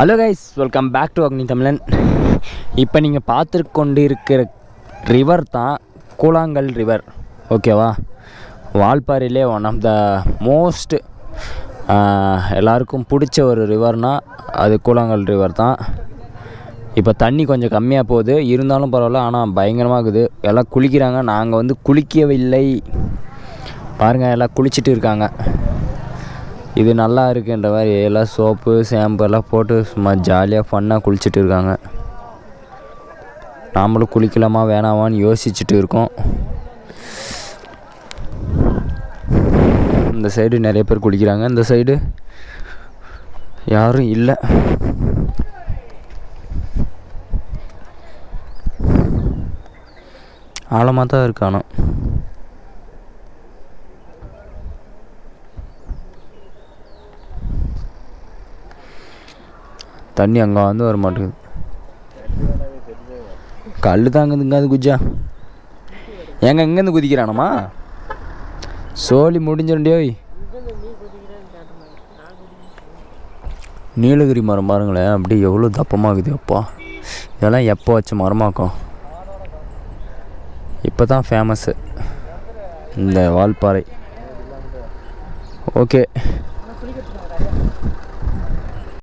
Hello guys welcome back to Agni Tamizhan இப்போ நீங்கள் பார்த்து கொண்டு இருக்கிற ரிவர் தான் கூழாங்கல் ரிவர் ஓகேவா வால்பாறையிலே ஒன் ஆஃப் த மோஸ்ட் எல்லாருக்கும் பிடிச்ச ஒரு ரிவர்னால் அது கூழாங்கல் ரிவர் தான். இப்போ தண்ணி கொஞ்சம் கம்மியாக போகுது. இருந்தாலும் பரவாயில்ல ஆனால் பயங்கரமாக இருக்குது. எல்லாம் குளிக்கிறாங்க. நாங்கள் வந்து குளிக்கவில்லை. பாருங்கள் எல்லாம் குளிச்சுட்டு இருக்காங்க. இது நல்லா இருக்குன்ற மாதிரி எல்லாம் சோப்பு ஷாம்பு எல்லாம் போட்டு சும்மா ஜாலியாக ஃபன்னாக குளிச்சுட்டு இருக்காங்க. நாமளும் குளிக்கலாமா வேணாமான்னு யோசிச்சுட்டு இருக்கோம். இந்த சைடு நிறைய பேர் குளிக்கிறாங்க. இந்த சைடு யாரும் இல்லை. ஆழமாக தான் இருக்கானோ தண்ணி அங்கே வந்து வர மாட்டேங்குது. கல் தாங்குதுங்க அது குஜா. எங்க எங்கேருந்து குதிக்கிறானம்மா சோழி முடிஞ்சிருண்டியோய் நீலகிரி மரம் பாருங்களேன் அப்படியே எவ்வளோ தப்பமாகுது அப்பா. இதெல்லாம் எப்போ வச்ச மரமாக்கும்? இப்போ தான் ஃபேமஸ்ஸு இந்த வால்பாறை. ஓகே